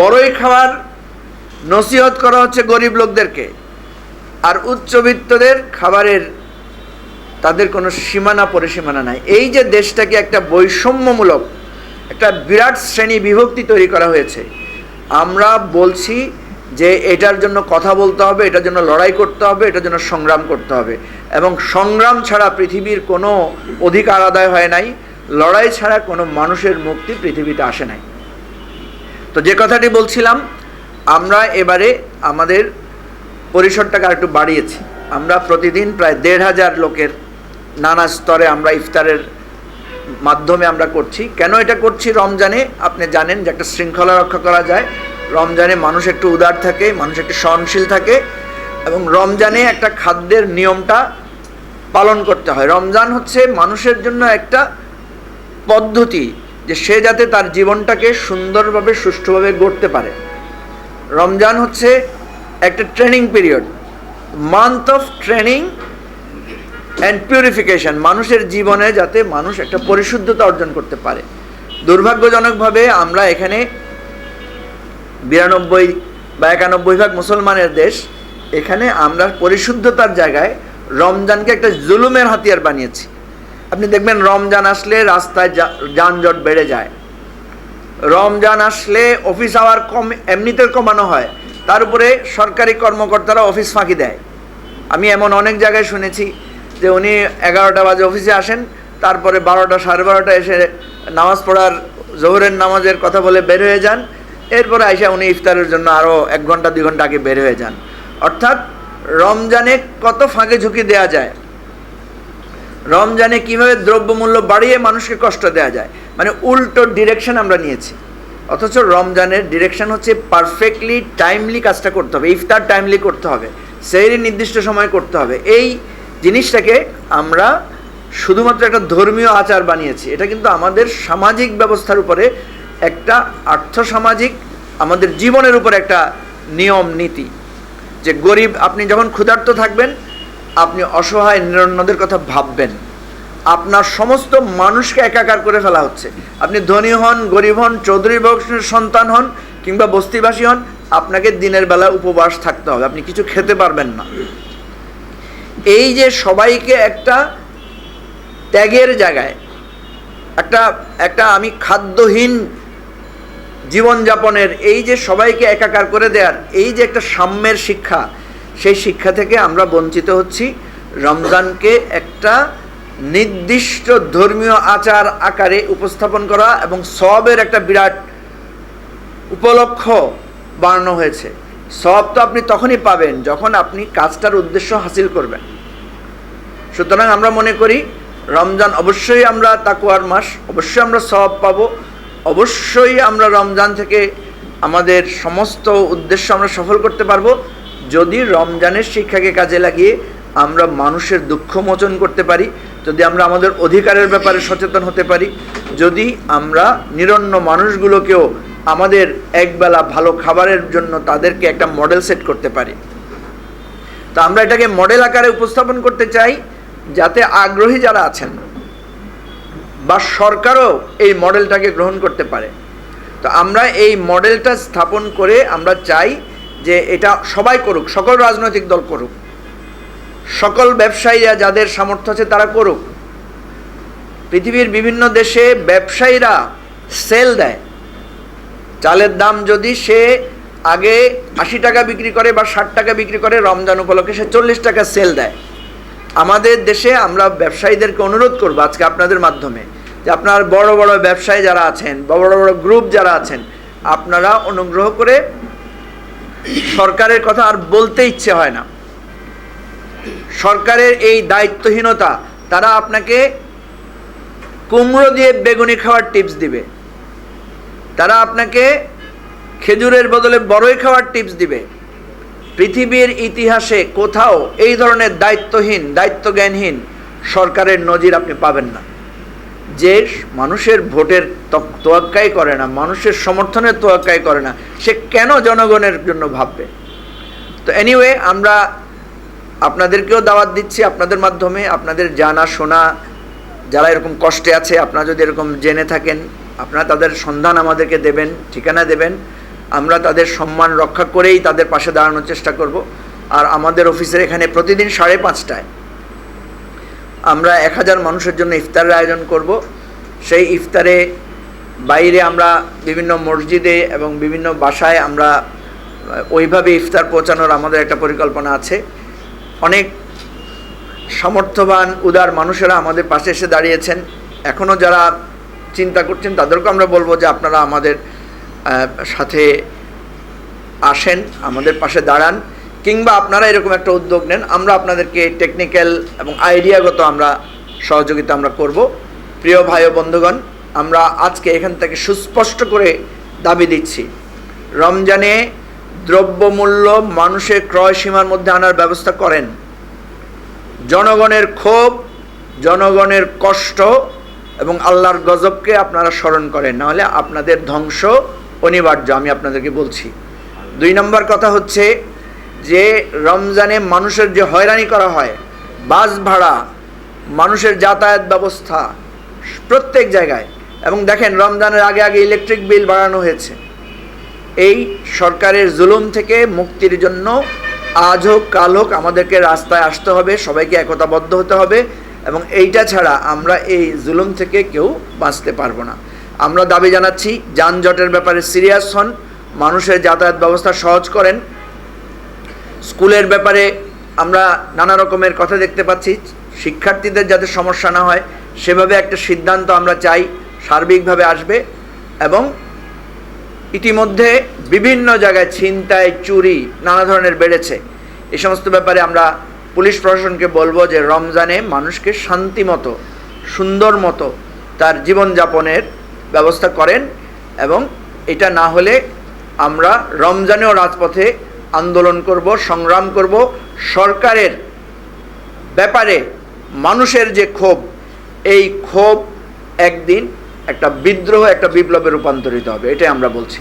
বড়ই খাওয়ার নসিহত করা হচ্ছে গরিব লোকদেরকে। আর উচ্চবিত্তদের খাবারের তাদের কোনো সীমানা পরিসীমানা নাই। এই যে দেশটাকে একটা বৈষম্যমূলক, একটা বিরাট শ্রেণি বিভক্তি তৈরি করা হয়েছে, আমরা বলছি যে এটার জন্য কথা বলতে হবে, এটার জন্য লড়াই করতে হবে, এটার জন্য সংগ্রাম করতে হবে। এবং সংগ্রাম ছাড়া পৃথিবীর কোনো অধিকার আদায় হয় নাই, লড়াই ছাড়া কোনো মানুষের মুক্তি পৃথিবীতে আসে নাই। তো যে কথাটি বলছিলাম, আমরা এবারে আমাদের পরিসরটাকে আরেকটু বাড়িয়েছি। আমরা প্রতিদিন প্রায় দেড় হাজার লোকের নানা স্তরে আমরা ইফতারের মাধ্যমে আমরা করছি। কেন এটা করছি রমজানে? আপনি জানেন যে একটা শৃঙ্খলা রক্ষা করা যায়। রমজানে মানুষ একটু উদার থাকে, মানুষ একটু সহনশীল থাকে এবং রমজানে একটা খাদ্যের নিয়মটা পালন করতে হয়। রমজান হচ্ছে মানুষের জন্য একটা পদ্ধতি যে সে যাতে তার জীবনটাকে সুন্দরভাবে, সুষ্ঠুভাবে গড়তে পারে। রমজান হচ্ছে একটা training period. Month of training and purification মানুষের জীবনে যাতে মানুষ একটা পরিশুদ্ধতা অর্জন করতে পারে। দুর্ভাগ্যজনকভাবে আমরা এখানে বিরানব্বই বা একানব্বই ভাগ মুসলমানের দেশ, এখানে আমরা পরিশুদ্ধতার জায়গায় রমজানকে একটা জুলুমের হাতিয়ার বানিয়েছি। আপনি দেখবেন রমজান আসলে রাস্তায় যানজট বেড়ে যায়। রমজান আসলে অফিস আওয়ার কম এমনিতে কমানো হয়। তার উপরে সরকারি কর্মকর্তারা অফিস ফাঁকি দেয়। আমি এমন অনেক জায়গায় শুনেছি যে উনি এগারোটা বাজে অফিসে আসেন, তারপরে বারোটা, সাড়ে বারোটা এসে নামাজ পড়ার, জোহরের নামাজের কথা বলে বের হয়ে যান। এরপরে আইসা উনি ইফতারের জন্য আরও এক ঘণ্টা, দুই ঘণ্টা আগে বের হয়ে যান। অর্থাৎ রমজানে কত ফাঁকে ঝুঁকি দেওয়া যায়? রমজানে কীভাবে দ্রব্যমূল্য বাড়িয়ে মানুষকে কষ্ট দেওয়া যায়? মানে উল্টো ডিরেকশন আমরা নিয়েছি। অথচ রমজানের ডিরেকশন হচ্ছে পারফেক্টলি টাইমলি কাজটা করতে হবে, ইফতার টাইমলি করতে হবে, সেই নির্দিষ্ট সময় করতে হবে। এই জিনিসটাকে আমরা শুধুমাত্র একটা ধর্মীয় আচার বানিয়েছি। এটা কিন্তু আমাদের সামাজিক ব্যবস্থার উপরে একটা আর্থসামাজিক, আমাদের জীবনের উপর একটা নিয়ম, নীতি। যে গরিব, আপনি যখন ক্ষুধার্ত থাকবেন আপনি অসহায় নিরন্নদের কথা ভাববেন। আপনার সমস্ত মানুষকে একাকার করে ফেলা হচ্ছে। আপনি ধনী হন, গরিব হন, চৌধুরী বংশের সন্তান হন কিংবা বস্তিবাসী হন, আপনাকে দিনের বেলা উপবাস থাকতে হবে। আপনি কিছু খেতে পারবেন না। এই যে সবাইকে একটা ত্যাগের জায়গায়, একটা একটা আমি খাদ্যহীন জীবনযাপনের এই যে সবাইকে একাকার করে দেওয়ার এই যে একটা সাম্যের শিক্ষা সেই শিক্ষা থেকে আমরা বঞ্চিত হচ্ছি। রমজানকে একটা নির্দিষ্ট ধর্মীয় আচার আকারে উপস্থাপন করা এবং সবের একটা বিরাট উপলক্ষ বানানো হয়েছে। সব তো আপনি তখনই পাবেন যখন আপনি কাজটার উদ্দেশ্য হাসিল করবেন। সুতরাং আমরা মনে করি, রমজান অবশ্যই আমরা তাকুয়ার মাস, অবশ্যই আমরা সব পাব, অবশ্যই আমরা রমজান থেকে আমাদের সমস্ত উদ্দেশ্য আমরা সফল করতে পারব। যদি রমজানের শিক্ষাকে কাজে লাগিয়ে আমরা মানুষের দুঃখ মোচন করতে পারি, যদি আমরা আমাদের অধিকারের ব্যাপারে সচেতন হতে পারি, যদি আমরা নিরন্ন মানুষগুলোকেও আমাদের একবেলা ভালো খাবারের জন্য তাদেরকে একটা মডেল সেট করতে পারি। তো আমরা এটাকে মডেল আকারে উপস্থাপন করতে চাই, যাতে আগ্রহী যারা আছেন বা সরকারও এই মডেলটাকে গ্রহণ করতে পারে। তো আমরা এই মডেলটা স্থাপন করে আমরা চাই যে এটা সবাই করুক, সকল রাজনৈতিক দল করুক, সকল ব্যবসায়ীরা যাদের সামর্থ্য আছে তারা করুক। পৃথিবীর বিভিন্ন দেশে ব্যবসায়ীরা সেল দেয়। চালের দাম যদি সে আগে আশি টাকা বিক্রি করে বা ষাট টাকা বিক্রি করে রমজান উপলক্ষে, সে চল্লিশ টাকা সেল দেয়। আমাদের দেশে আমরা ব্যবসায়ীদেরকে অনুরোধ করব আজকে আপনাদের মাধ্যমে যে আপনার বড় বড় ব্যবসায়ী যারা আছেন বড় বড় গ্রুপ যারা আছেন, আপনারা অনুগ্রহ করে সরকারের কথা আর বলতে ইচ্ছে হয় না। সরকারের এই দায়িত্বহীনতা, তারা আপনাকে কুমড়ো দিয়ে বেগুনি খাওয়ার টিপস দিবে। তারা আপনাকে খেজুরের বদলে বড়ই খাওয়ার টিপস দিবে। পৃথিবীর ইতিহাসে কোথাও এই ধরনের দায়িত্বহীন, দায়িত্বজ্ঞানহীন সরকারের নজির আপনি পাবেন না। যে মানুষের ভোটের তোয়াক্কাই করে না, মানুষের সমর্থনের তোয়াক্কাই করে না। সে কেন জনগণের জন্য ভাববে? তো এনিওয়ে আমরা আপনাদেরকেও দাওয়াত দিচ্ছি আপনাদের মাধ্যমে, আপনাদের জানা, শোনা, যারা এরকম কষ্টে আছে, আপনারা যদি এরকম জেনে থাকেন, আপনারা তাদের সন্ধান আমাদেরকে দেবেন, ঠিকানা দেবেন। আমরা তাদের সম্মান রক্ষা করেই তাদের পাশে দাঁড়ানোর চেষ্টা করব। আর আমাদের অফিসের এখানে প্রতিদিন সাড়ে পাঁচটায় আমরা এক হাজার মানুষের জন্য ইফতারের আয়োজন করব। সেই ইফতারে বাইরে আমরা বিভিন্ন মসজিদে এবং বিভিন্ন বাসায় আমরা, ওইভাবে ইফতার পৌঁছানোর আমাদের একটা পরিকল্পনা আছে। অনেক সামর্থ্যবান, উদার মানুষেরা আমাদের পাশে এসে দাঁড়িয়েছেন। এখনও যারা চিন্তা করছেন তাদেরকে আমরা বলব যে আপনারা আমাদের সাথে আসেন, আমাদের পাশে দাঁড়ান। কিংবা আপনারা এরকম একটা উদ্যোগ নেন, আমরা আপনাদেরকে টেকনিক্যাল এবং আইডিয়াগত আমরা সহযোগিতা আমরা করব। প্রিয় ভাই ও বন্ধুগণ, আমরা আজকে এখান থেকে সুস্পষ্ট করে দাবি দিচ্ছি, রমজানে দ্রব্যমূল্য মানুষের ক্রয় সীমার মধ্যে আনার ব্যবস্থা করেন। জনগণের ক্ষোভ, জনগণের কষ্ট এবং আল্লাহর গজবকে আপনারা স্মরণ করেন, নাহলে আপনাদের ধ্বংস অনিবার্য, আমি আপনাদেরকে বলছি। দুই নম্বর কথা হচ্ছে যে রমজানে মানুষের যে হয়রানি করা হয়, বাস ভাড়া, মানুষের যাতায়াত ব্যবস্থা প্রত্যেক জায়গায়। এবং দেখেন, রমজানের আগে আগে ইলেকট্রিক বিল বাড়ানো হয়েছে। এই সরকারের জুলুম থেকে মুক্তির জন্য আজ হোক, কাল হোক, আমাদেরকে রাস্তায় আসতে হবে, সবাইকে একতাবদ্ধ হতে হবে এবং এইটা ছাড়া আমরা এই জুলুম থেকে কেউ বাঁচতে পারব না। আমরা দাবি জানাচ্ছি, যানজটের ব্যাপারে সিরিয়াস হন, মানুষের যাতায়াত ব্যবস্থা সহজ করেন স্কুলের ব্যাপারে আমরা নানা রকমের কথা দেখতে পাচ্ছি। শিক্ষার্থীদের যাতে সমস্যা না হয়, সেভাবে একটা সিদ্ধান্ত আমরা চাই সার্বিকভাবে আসবে এবং ইতিমধ্যে বিভিন্ন জায়গায় ছিনতাই, চুরি নানা ধরনের বেড়েছে। এই সমস্ত ব্যাপারে আমরা পুলিশ প্রশাসনকে বলব যে রমজানে মানুষকে শান্তি মতো, সুন্দর মতো তার জীবনযাপনের ব্যবস্থা করেন এবং এটা না হলে আমরা রমজানেও রাজপথে আন্দোলন করব, সংগ্রাম করব, সরকারের ব্যাপারে মানুষের যে ক্ষোভ, এই ক্ষোভ একদিন একটা বিদ্রোহ, একটা বিপ্লবে রূপান্তরিত হবে, এটাই আমরা বলছি।